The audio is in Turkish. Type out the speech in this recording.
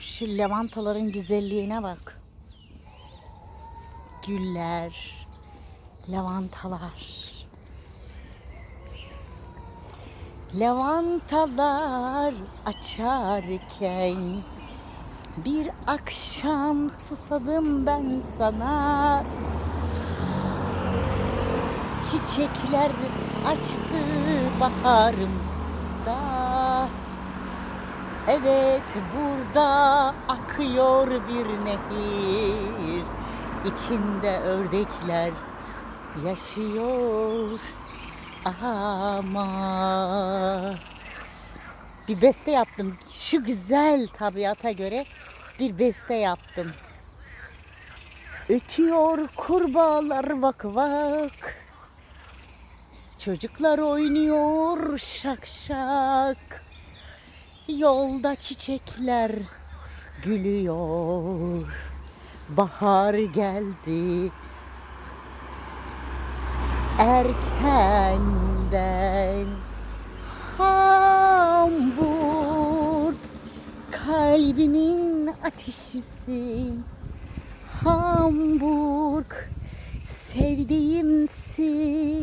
Şu lavantaların güzelliğine bak. Güller, lavantalar. Lavantalar açarken bir akşam susadım ben sana. Çiçekler açtı baharımda. Evet burada akıyor bir nehir İçinde ördekler yaşıyor ama bir beste yaptım. Şu güzel tabiata göre bir beste yaptım. Ötüyor kurbağalar vak vak. Çocuklar oynuyor şak şak. Yolda çiçekler gülüyor. Bahar geldi. Erkenden Hamburg kalbimin ateşisin. Hamburg sevdiğimsin.